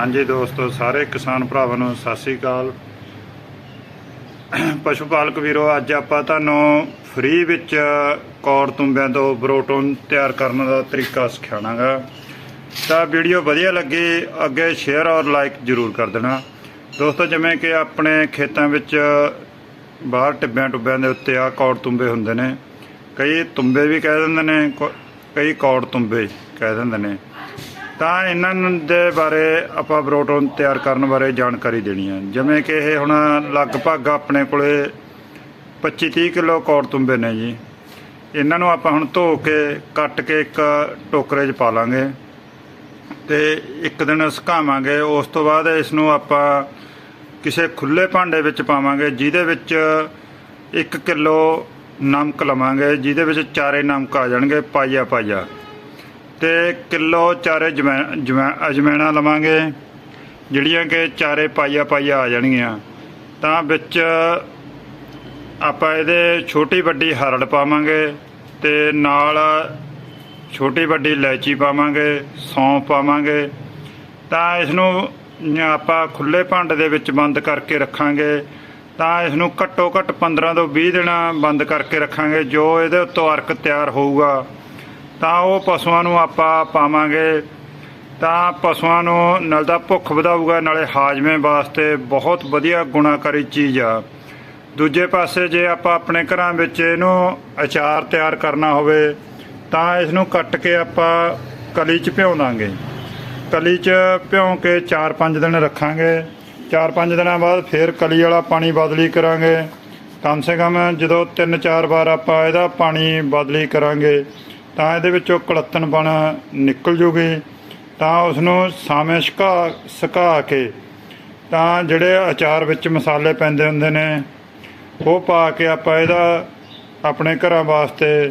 ਹਾਂਜੀ ਦੋਸਤੋ, ਸਾਰੇ ਕਿਸਾਨ ਭਰਾਵਾਂ ਨੂੰ ਸਤਿ ਸ੍ਰੀ ਅਕਾਲ। ਪਸ਼ੂ ਪਾਲਕ ਵੀਰੋ, ਅੱਜ ਆਪਾਂ ਤੁਹਾਨੂੰ ਫ੍ਰੀ ਵਿੱਚ ਕੌੜ ਤੁੰਬਿਆਂ ਤੋਂ ਬਰੋਟੋਨ ਤਿਆਰ ਕਰਨ ਦਾ ਤਰੀਕਾ ਸਿਖਾਣਾਗਾ ਤਾਂ ਵੀਡੀਓ ਵਧੀਆ ਲੱਗੀ, ਅੱਗੇ ਸ਼ੇਅਰ ਔਰ ਲਾਈਕ ਜ਼ਰੂਰ ਕਰ ਦੇਣਾ। ਦੋਸਤੋ, ਜਿਵੇਂ ਕਿ ਆਪਣੇ ਖੇਤਾਂ ਵਿੱਚ ਬਾਹਰ ਟਿੱਬਿਆਂ ਟੁੱਬਿਆਂ ਦੇ ਉੱਤੇ ਆ ਕੌੜ ਤੁੰਬੇ ਹੁੰਦੇ ਨੇ। ਕਈ ਤੁੰਬੇ ਵੀ ਕਹਿ ਦਿੰਦੇ ਨੇ, ਕੋ- ਕਈ ਕੌੜ ਤੁੰਬੇ ਕਹਿ ਦਿੰਦੇ ਨੇ। ਤਾਂ ਇਹਨਾਂ ਨੂੰ ਦੇ ਬਾਰੇ ਆਪਾਂ ਬਰੋਟੋਨ ਤਿਆਰ ਕਰਨ ਬਾਰੇ ਜਾਣਕਾਰੀ ਦੇਣੀ ਹੈ। ਜਿਵੇਂ ਕਿ ਇਹ ਹੁਣ ਲਗਭਗ ਆਪਣੇ ਕੋਲੇ 25 30 ਕਿਲੋ ਕੌੜ ਨੇ ਜੀ। ਇਹਨਾਂ ਨੂੰ ਆਪਾਂ ਹੁਣ ਧੋ ਕੇ, ਕੱਟ ਕੇ ਇੱਕ ਟੋਕਰੇ 'ਚ ਪਾ ਲਾਂਗੇ ਤੇ ਇੱਕ ਦਿਨ ਸੁਕਾਵਾਂਗੇ। ਉਸ ਤੋਂ ਬਾਅਦ ਇਸ ਨੂੰ ਆਪਾਂ ਕਿਸੇ ਖੁੱਲੇ ਭਾਂਡੇ ਵਿੱਚ ਪਾਵਾਂਗੇ, ਜਿਹਦੇ ਵਿੱਚ 1 ਕਿਲੋ ਨਮਕ ਲਵਾਂਗੇ, ਜਿਹਦੇ ਵਿੱਚ ਚਾਰੇ ਨਮਕ ਆ ਜਾਣਗੇ ਪਾਈਆ ਪਾਈਆ ਤੇ ਕਿਲੋ ਚਾਰੇ ਜਮੈ- ਜਮੈ- ਅਜਮੈਣਾ ਲਵਾਂਗੇ, ਜਿਹੜੀਆਂ ਕਿ ਚਾਰੇ ਪਾਈਆ ਪਾਈਆ ਆ ਜਾਣਗੀਆਂ। ਤਾਂ ਵਿੱਚ ਆਪਾਂ ਇਹਦੇ ਛੋਟੀ ਵੱਡੀ ਹਰੜ ਪਾਵਾਂਗੇ ਤੇ ਨਾਲ ਛੋਟੀ ਵੱਡੀ ਇਲਾਇਚੀ ਪਾਵਾਂਗੇ, ਸੌਂਫ ਪਾਵਾਂਗੇ। ਤਾਂ ਇਸ ਨੂੰ, ਆਪਾਂ ਖੁੱਲੇ ਭਾਂਡੇ ਦੇ ਵਿੱਚ ਬੰਦ ਕਰਕੇ ਰੱਖਾਂਗੇ। ਤਾਂ ਇਸ ਨੂੰ ਘੱਟੋ ਘੱਟ 15 ਤੋਂ 20 ਦਿਨ ਬੰਦ ਕਰਕੇ ਰੱਖਾਂਗੇ, ਜੋ ਇਹਦੇ ਉੱਤੋਂ ਅਰਕ ਤਿਆਰ ਹੋਊਗਾ। ਤਾਂ ਉਹ ਪਸ਼ੂਆਂ ਨੂੰ ਆਪਾਂ ਪਾਵਾਂਗੇ। ਤਾਂ ਪਸ਼ੂਆਂ ਨੂੰ ਨਾਲ ਦਾ ਭੁੱਖ ਵਧਾਊਗਾ, ਨਾਲੇ ਹਾਜ਼ਮੇ ਵਾਸਤੇ ਬਹੁਤ ਵਧੀਆ ਗੁਣਾਕਾਰੀ ਚੀਜ਼ ਆ। ਦੂਜੇ ਪਾਸੇ ਜੇ ਆਪਾਂ ਆਪਣੇ ਘਰਾਂ ਵਿੱਚ ਇਹਨੂੰ ਅਚਾਰ ਤਿਆਰ ਕਰਨਾ ਹੋਵੇ, ਤਾਂ ਇਸ ਨੂੰ ਕੱਟ ਕੇ ਆਪਾਂ ਕਲੀ 'ਚ ਭਿਉਂ ਦਾਂਗੇ। ਕਲੀ 'ਚ ਭਿਉਂ ਕੇ 4-5 ਦਿਨ ਰੱਖਾਂਗੇ। 4-5 ਦਿਨਾਂ ਬਾਅਦ ਫੇਰ ਕਲੀ ਵਾਲਾ ਪਾਣੀ ਬਦਲੀ ਕਰਾਂਗੇ। ਕਮ ਸੇ ਕਮ ਜਦੋਂ 3-4 ਵਾਰ ਆਪਾਂ ਇਹਦਾ ਪਾਣੀ ਬਦਲੀ ਕਰਾਂਗੇ ਤਾਂ ਇਹਦੇ ਵਿੱਚੋਂ ਕੜੱਤਣਪਣ ਨਿਕਲ ਜੂਗੀ, ਤਾਂ ਉਸ ਨੂੰ ਸਾਵੇਂ ਸੁਕਾ ਸੁਕਾ ਕੇ ਤਾਂ ਜਿਹੜੇ ਅਚਾਰ ਵਿੱਚ ਮਸਾਲੇ ਪੈਂਦੇ ਹੁੰਦੇ ਨੇ, ਉਹ ਪਾ ਕੇ ਆਪਾਂ ਇਹਦਾ ਆਪਣੇ ਘਰਾਂ ਵਾਸਤੇ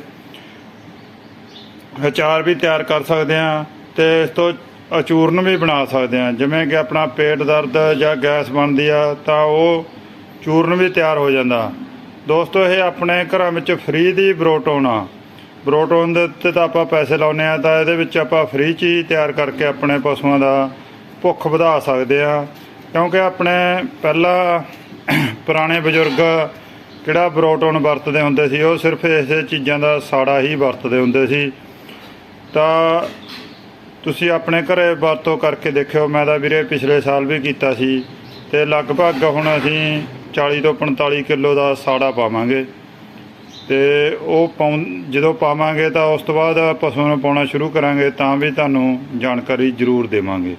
ਅਚਾਰ ਵੀ ਤਿਆਰ ਕਰ ਸਕਦੇ ਹਾਂ ਤੇ ਇਸ ਤੋਂ ਅਚੂਰਨ ਵੀ ਬਣਾ ਸਕਦੇ ਹਾਂ। ਜਿਵੇਂ ਕਿ ਆਪਣਾ ਪੇਟ ਦਰਦ ਜਾਂ ਗੈਸ ਬਣਦੀ ਆ, ਤਾਂ ਉਹ ਚੂਰਨ ਵੀ ਤਿਆਰ ਹੋ ਜਾਂਦਾ। ਦੋਸਤੋ, ਇਹ ਆਪਣੇ ਘਰਾਂ ਵਿੱਚ ਫ੍ਰੀ ਦੀ ਬਰੋਟੋਨ ਆ ਬਰੋਟੋਨ ਦੇ ਉੱਤੇ ਤਾਂ ਆਪਾਂ ਪੈਸੇ ਲਾਉਨੇ ਆ ਤਾਂ ਇਹਦੇ ਵਿੱਚ ਆਪਾਂ ਫ੍ਰੀ ਚੀਜ਼ ਤਿਆਰ ਕਰਕੇ ਆਪਣੇ ਪਸ਼ੂਆਂ ਦਾ ਭੁੱਖ ਵਧਾ ਸਕਦੇ ਆ ਕਿਉਂਕਿ ਆਪਣੇ ਪਹਿਲਾਂ ਪੁਰਾਣੇ ਬਜ਼ੁਰਗ ਕਿਹੜਾ ਬਰੋਟੋਨ ਵਰਤਦੇ ਹੁੰਦੇ ਸੀ, ਉਹ ਸਿਰਫ ਇਸੇ ਚੀਜ਼ਾਂ ਦਾ ਸਾੜਾ ਹੀ ਵਰਤਦੇ ਹੁੰਦੇ ਸੀ। ਤਾਂ ਤੁਸੀਂ ਆਪਣੇ ਘਰੇ ਵਰਤੋਂ ਕਰਕੇ ਦੇਖਿਓ, ਮੈਂ ਤਾਂ ਵੀਰੇ ਪਿਛਲੇ ਸਾਲ ਵੀ ਕੀਤਾ ਸੀ ਤੇ ਲਗਭਗ ਹੁਣ ਅਸੀਂ 40 ਤੋਂ 45 ਕਿਲੋ ਦਾ ਸਾੜਾ ਪਾਵਾਂਗੇ। ਤੇ ਉਹ ਪਾਉਂ, ਜਦੋਂ ਪਾਵਾਂਗੇ ਤਾਂ ਉਸ ਤੋਂ ਬਾਅਦ ਪਸ਼ੂਆਂ ਨੂੰ ਪਾਉਣਾ ਸ਼ੁਰੂ ਕਰਾਂਗੇ, ਤਾਂ ਵੀ ਤੁਹਾਨੂੰ ਜਾਣਕਾਰੀ ਜ਼ਰੂਰ ਦੇਵਾਂਗੇ।